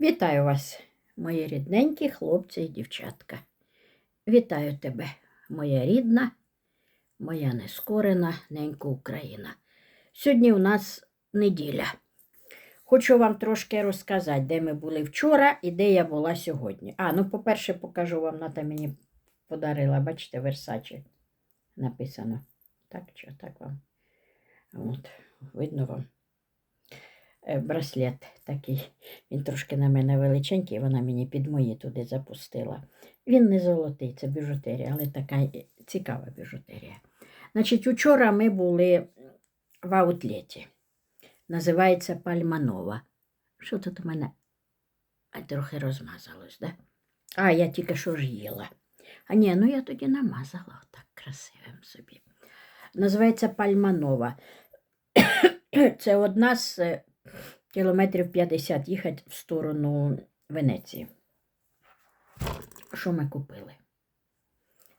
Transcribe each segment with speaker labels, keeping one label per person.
Speaker 1: Вітаю вас, мої рідненькі хлопці і дівчатка. Вітаю тебе, моя рідна, моя нескорена ненька Україна. Сьогодні у нас неділя. Хочу вам трошки розказати, де ми були вчора і де я була сьогодні. А, ну, по-перше, покажу вам, Ната мені подарила, бачите, Версачі написано. Так, що так вам? От, видно вам. Е, Браслет такий. Він трошки на мене величенький, вона мені під мої туди запустила. Він не золотий, це біжутерія, але така е, цікава біжутерія. Значить, учора ми були в аутлеті. Називається Пальманова. Що тут у мене А, трохи розмазалось, да? А, я тільки що ж їла. А ні, ну я тоді намазала отак красивим собі. Називається Пальманова. Це одна з е, кілометрів 50 їхати в сторону Венеції. Що ми купили?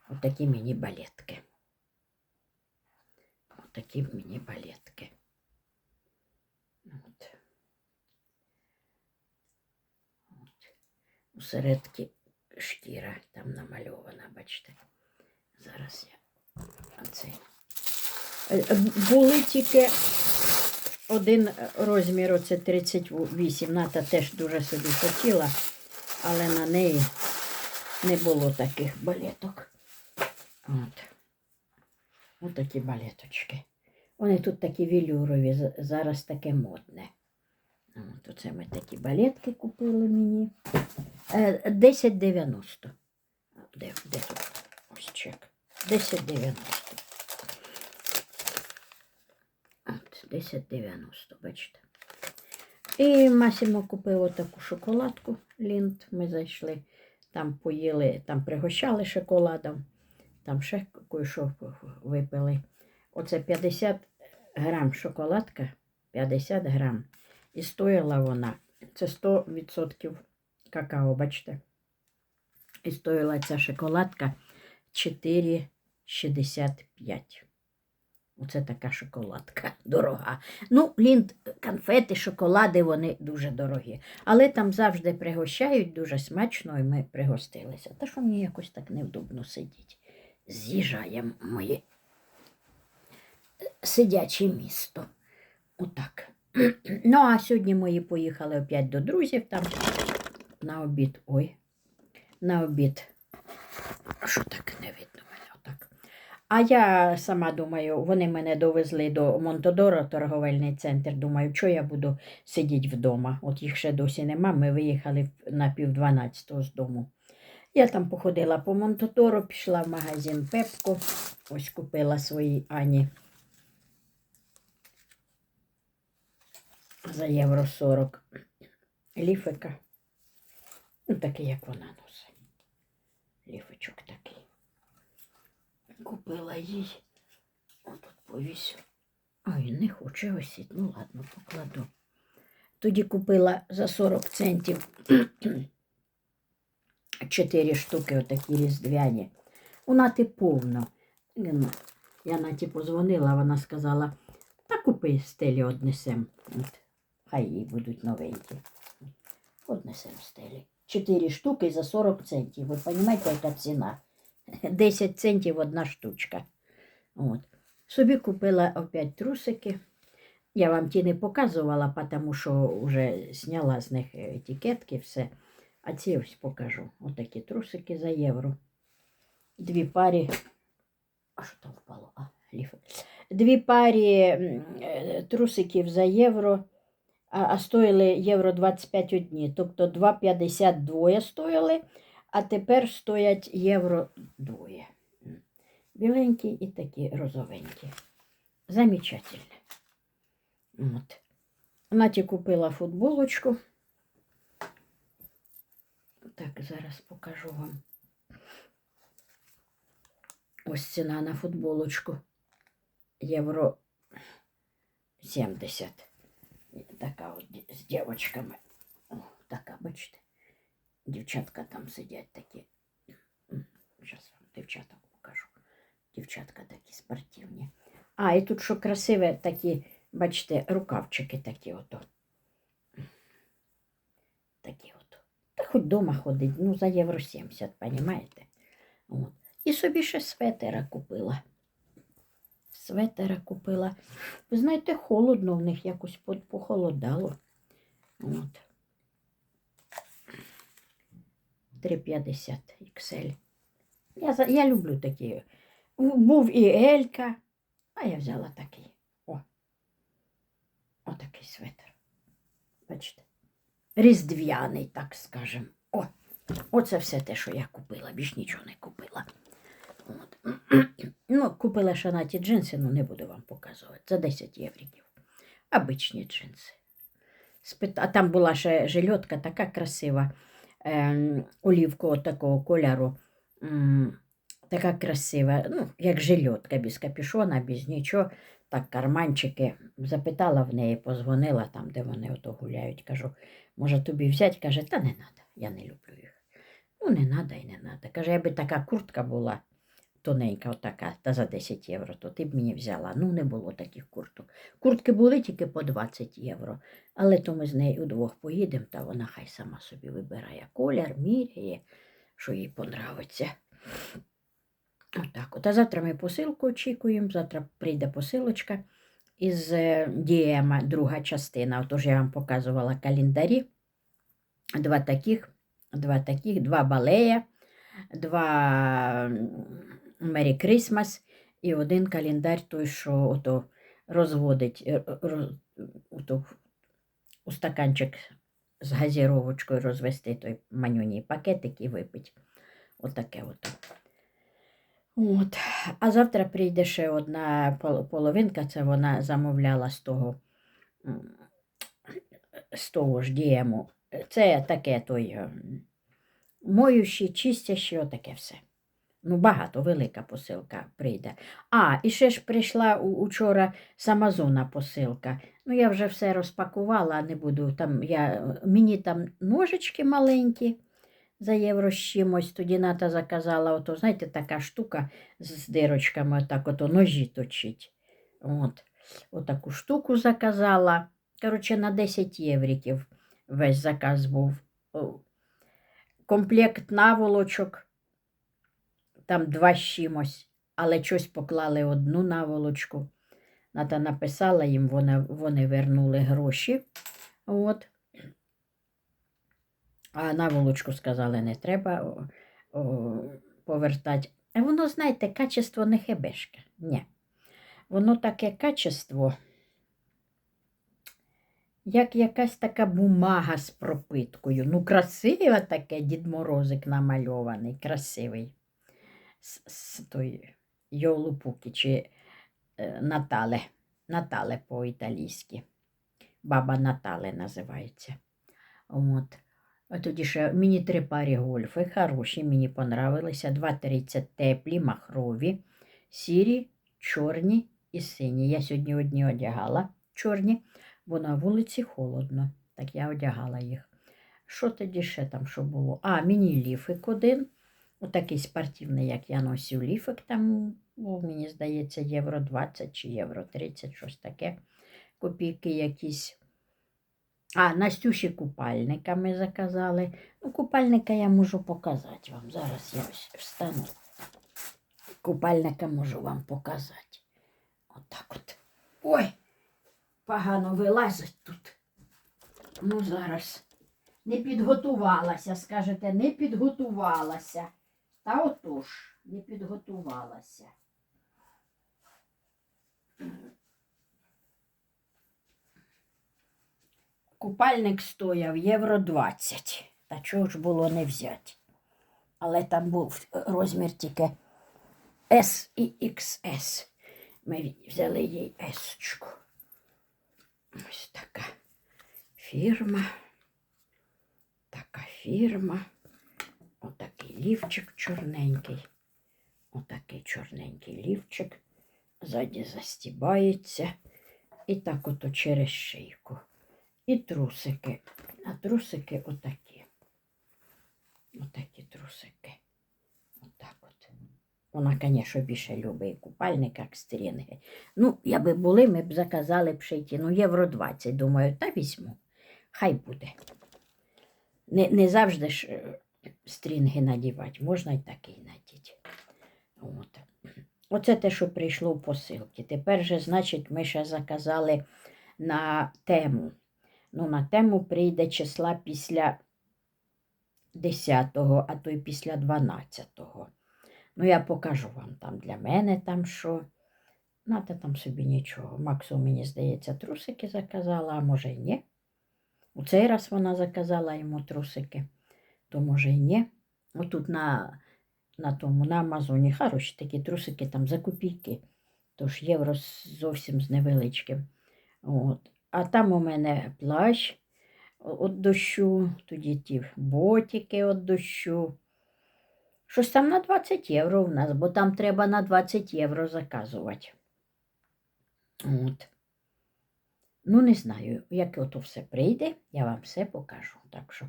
Speaker 1: Отакі міні-балетки. Отакі міні-балетки. От. От. Усередки шкіра там намальована, бачите. Зараз я оцей. Е, е, Були тільки один розмір, оце 38. Ната теж дуже собі хотіла, але на неї не було таких балеток. От. Ось такі балеточки. Вони тут такі вілюрові, зараз таке модне. От оце ми такі балетки купили мені. Е, 10,90. Де, де тут? Ось чек. 10,90. От, 10,90, бачите. І Масімо купив отаку шоколадку Лінд. Ми зайшли, там поїли, там пригощали шоколадом, там ще кое-що випили. Оце 50 грам шоколадка, 50 грам. І стоїла вона, це 100% какао, бачите. І стоїла ця шоколадка 4,65. Оце така шоколадка дорога. Ну, лінд, конфети, шоколади, вони дуже дорогі. Але там завжди пригощають дуже смачно, і ми пригостилися. Та що мені якось так невдобно сидіти. З'їжджає моє е, сидяче місто. Отак. Ну, а сьогодні мої поїхали опять до друзів там на обід. Ой, на обід. Що так не видно мене? Отак. А я сама думаю, вони мене довезли до Монтодоро, торговельний центр. Думаю, що я буду сидіти вдома. От їх ще досі нема. Ми виїхали на пів дванадцятого з дому. Я там походила по Монтодоро, пішла в магазин Пепко. Ось купила своїй Ані за євро 40 ліфика. Ну, такий, як вона носить. Ліфочок такий. Купила їй. Отут повісю. Ой, не хоче висіти. Ну ладно, покладу. Тоді купила за 40 центів 4 штуки отакі різдвяні. У Нати повно. Ем, Я Наті позвонила, вона сказала, та купи стелі однесем. От, хай їй будуть новенькі. Однесем стелі. 4 штуки за 40 центів. Ви розумієте, яка ціна? 10 центів одна штучка. От. Собі купила опять трусики. Я вам ті не показувала, тому що вже зняла з них етикетки, все. А ці ось покажу. Отакі трусики за євро. Дві парі. А що там впало? А, ліф. Дві парі е, трусиків за євро, а, стоїли євро 25 одні. Тобто 2,50 двоє стоїли, а тепер стоять євро двоє. Біленькі і такі розовенькі. Замечательно. От. Наті купила футболочку. Так, зараз покажу вам. Ось ціна на футболочку. Євро 70. Така от з дівчатками. Така, бачите. Дівчатка там сидять такі. Зараз вам дівчаток покажу. Дівчатка такі спортивні. А, і тут що красиве, такі, бачите, рукавчики такі ото. такі от. Та хоч вдома ходить, ну, за євро 70, понімаєте? От. І собі ще светера купила. Светера купила. Ви знаєте, холодно в них якось похолодало. От. 3,50 XL. Я, я люблю такі. Був і Елька, а я взяла такий. О. Отакий светр. Бачите? Різдвяний, так скажем. О, оце все те, що я купила, більш нічого не купила. От. Ну, купила ще на ті джинси, ну не буду вам показувати. За 10 євриків. Обичні джинси. А там була ще жильотка така красива, ем, олівкового такого кольору. Така красива, ну, як жильотка, без капюшона, без нічого. Так, карманчики. Запитала в неї, позвонила там, де вони ото гуляють. Кажу, може тобі взяти? Каже, та не треба, я не люблю їх. Ну, не треба і не треба. Каже, якби така куртка була тоненька, отака, та за 10 євро, то ти б мені взяла. Ну, не було таких курток. Куртки були тільки по 20 євро. Але то ми з нею удвох поїдемо, та вона хай сама собі вибирає колір, міряє, що їй понравиться. Отак. От. А завтра ми посилку очікуємо. Завтра прийде посилочка із е, Дієма, друга частина. Отож я вам показувала календарі. Два таких, два таких, два балея, два Мері Крисмас і один календар той, що ото розводить е, роз, ото, у стаканчик з газіровочкою розвести той манюній пакетик і випить. Отаке от. От. А завтра прийде ще одна половинка, це вона замовляла з того, з того ж дієму. Це таке той моющий, чистящий, отаке все. Ну, багато, велика посилка прийде. А, і ще ж прийшла учора з Амазона посилка. Ну, я вже все розпакувала, не буду там. Я, мені там ножички маленькі за євро з чимось. Тоді Ната заказала, ото, знаєте, така штука з дирочками, отак ото ножі точить. От. Отаку штуку заказала. Коротше, на 10 євриків весь заказ був. Комплект наволочок, там два з чимось, але щось поклали одну наволочку. Ната написала їм, вони, вони вернули гроші. От. А наволочку сказали, не треба о, повертати. А воно, знаєте, качество не хебешка. Ні. Воно таке качество, як якась така бумага з пропиткою. Ну, красиве таке Дід Морозик намальований, красивий. З, з той Йолупуки чи е, Натале. Натале по-італійськи. Баба Натале називається. От. А тоді ще мені три парі гольфи, хороші, мені понравилися. 2,30 теплі, махрові, сірі, чорні і сині. Я сьогодні одні одягала чорні, бо на вулиці холодно. Так я одягала їх. Що тоді ще там що було? А, мені ліфик один. Отакий спортивний, як я носив ліфик, там, був, мені здається, євро 20 чи євро 30, щось таке. Копійки якісь. А, Настюші купальника ми заказали. Ну, купальника я можу показати вам. Зараз я ось встану. Купальника можу вам показати. Отак от. Ой, погано вилазить тут. Ну, зараз. Не підготувалася, скажете, не підготувалася. Та отож, не підготувалася. Купальник стояв євро 20. Та чого ж було не взяти? Але там був розмір тільки S і XS. Ми взяли їй S. Ось така фірма. Така фірма. Отакий лівчик чорненький. Отакий чорненький лівчик. Ззаді застібається. І так ото через шийку. І трусики. А трусики отакі. Отакі трусики. Отак от. Вона, звісно, більше любить купальник, як стрінги. Ну, якби були, ми б заказали б шиті. Ну, євро 20, думаю, та візьму. Хай буде. Не, не завжди ж е, стрінги надівати, можна й такий надіти. От. Оце те, що прийшло в посилки. Тепер же, значить, ми ще заказали на тему. Ну, на тему прийде числа після 10-го, а то й після 12-го. Ну, я покажу вам там для мене там що. Нате там собі нічого. Максу, мені здається, трусики заказала, а може й ні. У цей раз вона заказала йому трусики, то може й ні. Отут на, на тому, на Амазоні хороші такі трусики там за копійки. Тож євро зовсім з невеличким. От. А там у мене плащ від дощу, тоді ті ботики від дощу. Щось там на 20 євро в нас, бо там треба на 20 євро заказувати. От. Ну, не знаю, як ото все прийде, я вам все покажу. Так що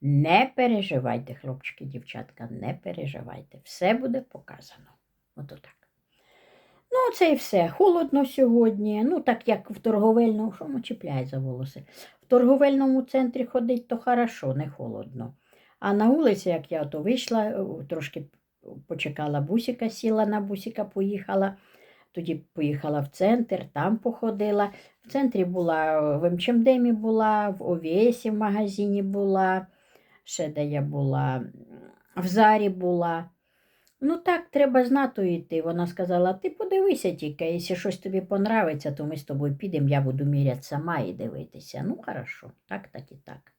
Speaker 1: не переживайте, хлопчики, дівчатка, не переживайте. Все буде показано. Ото так. Ну, це і все. Холодно сьогодні. Ну, так як в торговельному, що ну, чіпляє за волоси. В торговельному центрі ходить, то хорошо, не холодно. А на вулиці, як я ото вийшла, е, трошки почекала бусика, сіла на бусика, поїхала. Тоді поїхала в центр, там походила. В центрі була, в МЧМДемі була, в ОВСі в магазині була, ще де я була, в Зарі була. Ну так, треба з НАТО йти. Вона сказала: ти подивися тільки, якщо щось тобі понравиться, то ми з тобою підемо, я буду міряти сама і дивитися. Ну, хорошо, так, так і так.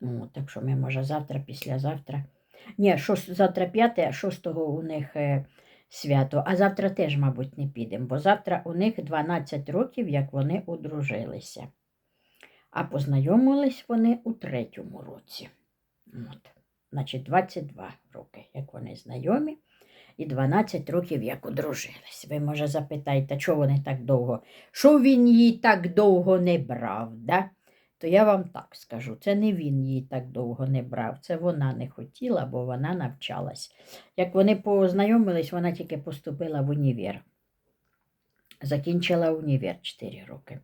Speaker 1: Ну, так що ми, може, завтра, післязавтра. Ні, шост, завтра п'яте, а шостого у них е, свято. А завтра теж, мабуть, не підемо, бо завтра у них 12 років, як вони одружилися. А познайомились вони у третьому році. От. Значить, 22 роки, як вони знайомі, і 12 років, як одружились. Ви, може, запитаєте, чого вони так довго? Що він її так довго не брав? Да? То я вам так скажу: це не він її так довго не брав, це вона не хотіла, бо вона навчалась. Як вони познайомились, вона тільки поступила в універ. Закінчила універ 4 роки.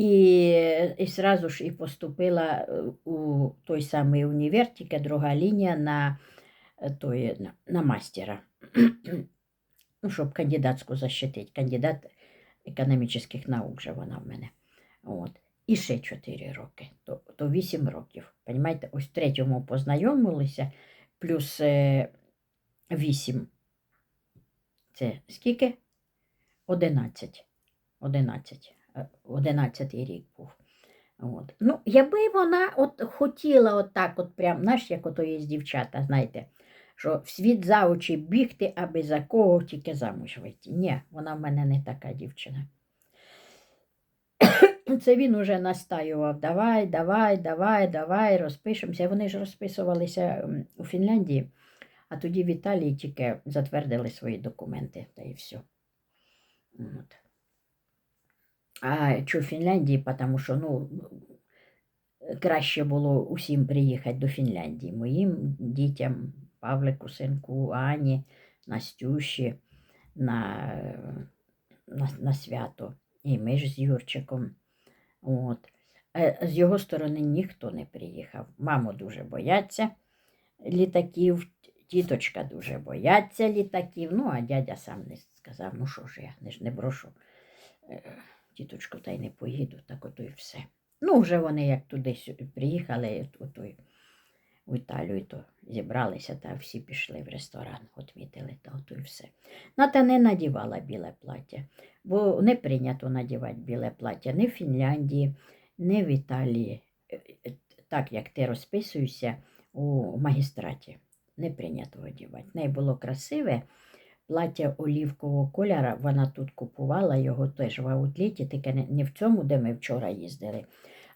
Speaker 1: І, і сразу ж і поступила е, у той самий універ, тільки друга лінія на, е, той, на, на мастера. ну, щоб кандидатську защитити. Кандидат економічних наук же вона в мене. От. І ще 4 роки, то, то 8 років. Понімаєте, ось в третьому познайомилися, плюс е, 8. Це скільки? 11. 11. Е, 11 рік був. От. Ну, якби вона от хотіла от так, от прям, знаєш, як ото є дівчата, знаєте, що в світ за очі бігти, аби за кого тільки замуж вийти. Ні, вона в мене не така дівчина. Це він уже настаював, давай, давай, давай, давай, розпишемося. Вони ж розписувалися у Фінляндії, а тоді в Італії тільки затвердили свої документи, та і все. От. А в Фінляндії, тому що ну, краще було усім приїхати до Фінляндії. Моїм дітям, Павлику, синку, Ані, Настюші на, на, на свято. І ми ж з Юрчиком. От. З його сторони ніхто не приїхав. Маму дуже бояться літаків, тіточка дуже бояться літаків. Ну, а дядя сам не сказав, ну що ж я не ж не брошу тіточку, та й не поїду, так ото і все. Ну, вже вони як туди приїхали, ото й в Італію, то зібралися та всі пішли в ресторан, відмітили, та ото і все. Ната не надівала біле плаття, бо не прийнято надівати біле плаття ні в Фінляндії, ні в Італії. Е, е, Так як ти розписуєшся у магістраті, не прийнято одягати. В неї було красиве плаття олівкового кольору, вона тут купувала його теж в аутлеті, тільки не, в цьому, де ми вчора їздили,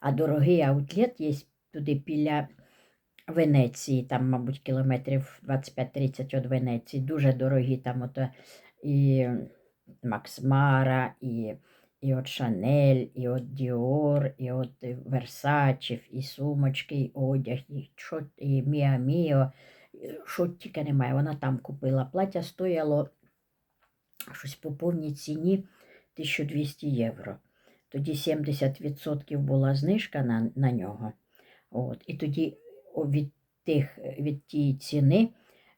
Speaker 1: а дорогий аутлет є туди біля Венеції, там, мабуть, кілометрів 25-30 від Венеції, дуже дорогі там ото і Макс і, і от Шанель, і от Діор, і от Версачів, і сумочки, і одяг, і, і Міа Міо, що тільки немає. Вона там купила. Плаття стояло щось по повній ціні 1200 євро. Тоді 70% була знижка на, на нього. От. І тоді від, тих, від тієї ціни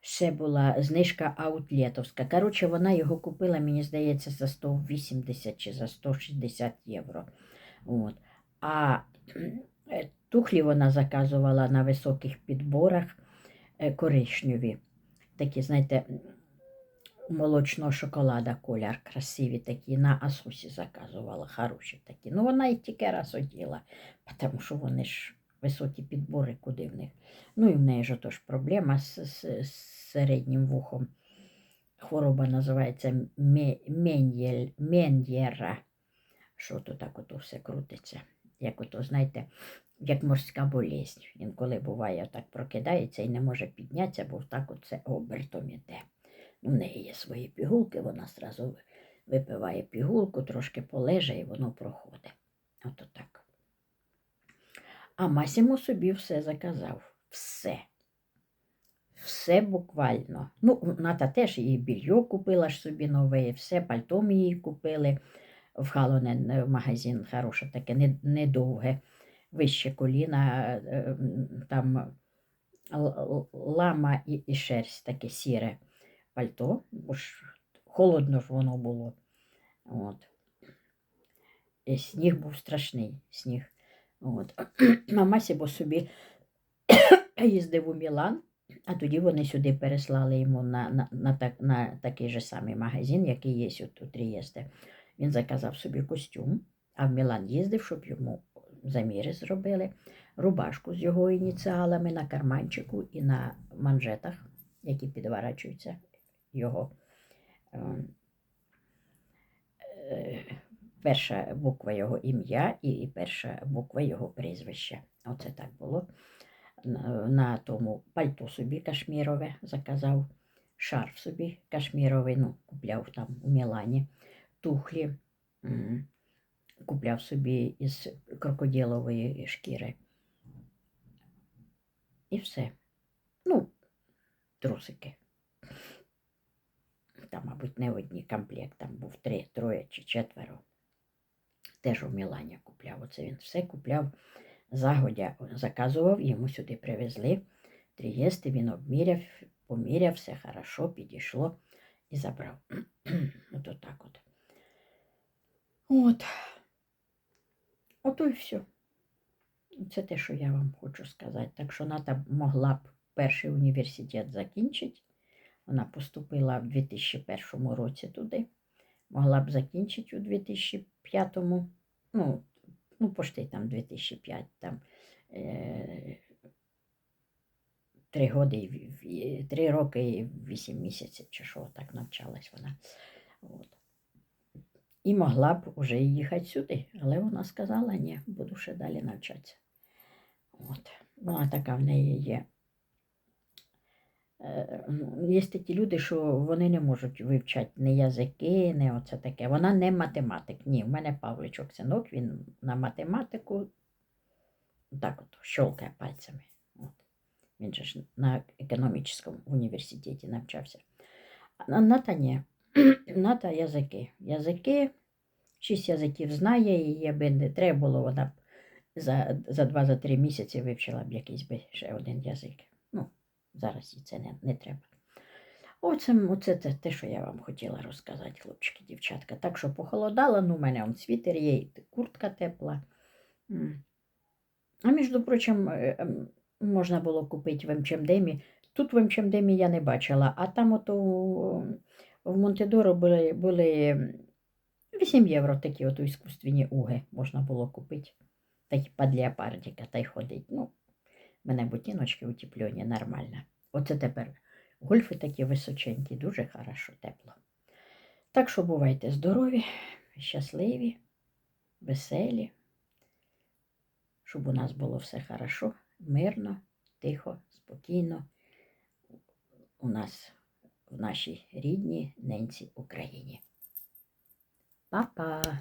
Speaker 1: ще була знижка аутлетовська. Коротше, вона його купила, мені здається, за 180 чи за 160 євро. От. А е, тухлі вона заказувала на високих підборах коричневі. Такі, знаєте, молочного шоколада колір красиві такі. На Асусі заказувала, хороші такі. Ну, вона їх тільки раз оділа, тому що вони ж високі підбори, куди в них. Ну і в неї ж тож проблема з, з, з середнім вухом. Хвороба називається Мен'єра. Що то так ото все крутиться. Як ото, знаєте, як морська болезнь. Інколи буває, так прокидається і не може піднятися, бо так оце обертом іде. У неї є свої пігулки, вона зразу випиває пігулку, трошки полеже і воно проходить. Ото так. А Масімо собі все заказав. Все. Все буквально. Ну, Ната теж її більйо купила ж собі нове, все, пальто ми їй купили в Халонен е, магазин, хороше таке, не- недовге, вище коліна, е, там лама і, шерсть таке сіре пальто, бо ж холодно ж воно було. От. І сніг був страшний сніг. От. Мама бо собі їздив у Мілан, а тоді вони сюди переслали йому на, на, на, так, на такий же самий магазин, який є тут у Трієсте. Він заказав собі костюм, а в Мілан їздив, щоб йому заміри зробили, рубашку з його ініціалами на карманчику і на манжетах, які підворачуються його. ем, е, Перша буква його ім'я і перша буква його прізвища. Оце так було. На, тому пальто собі кашмірове заказав, шарф собі кашміровий, ну, купляв там у Мілані, тухлі купляв собі із крокодилової шкіри. І все. Ну, трусики. Там, мабуть, не одні комплект, там був три, троє чи четверо. Теж у Мілані купляв. Оце він все купляв загодя, заказував, йому сюди привезли. Трієсти він обміряв, поміряв, все хорошо, підійшло і забрав. от отак от. От. Ото і все. Це те, що я вам хочу сказати. Так що Ната могла б перший університет закінчити. Вона поступила в 2001 році туди. Могла б закінчити у 2005, ну, ну пошти там 2005, там е, три, роки і вісім місяців, чи що так навчалась вона. От. І могла б уже їхати сюди, але вона сказала, ні, буду ще далі навчатися. От. Вона така в неї є. Е, ну, Є такі люди, що вони не можуть вивчати ні язики, ні оце таке. Вона не математик. Ні, в мене Павличок синок, він на математику так от щолкає пальцями. От. Він же ж на економічному університеті навчався. А Ната ні. Ната язики. Язики, шість язиків знає, і якби не треба було, вона б за, за два-за три місяці вивчила б якийсь би ще один язик. Ну, зараз їй це не, не треба. Оце, оце те, те, що я вам хотіла розказати, хлопчики, дівчатка. Так що похолодало, ну, у мене он світер є, і куртка тепла. А між прочим, е, ем, можна було купити в МЧМДемі. Тут в МЧМДемі я не бачила, а там ото в Монтедоро були, були 8 євро такі от іскусственні уги можна було купити. Такі під леопардика, та й ходить. Ну, в мене ботиночки утеплені нормально. Оце тепер гольфи такі височенькі, дуже хорошо, тепло. Так що бувайте здорові, щасливі, веселі, щоб у нас було все хорошо, мирно, тихо, спокійно. У нас нашій рідній ненці Україні. Па-па!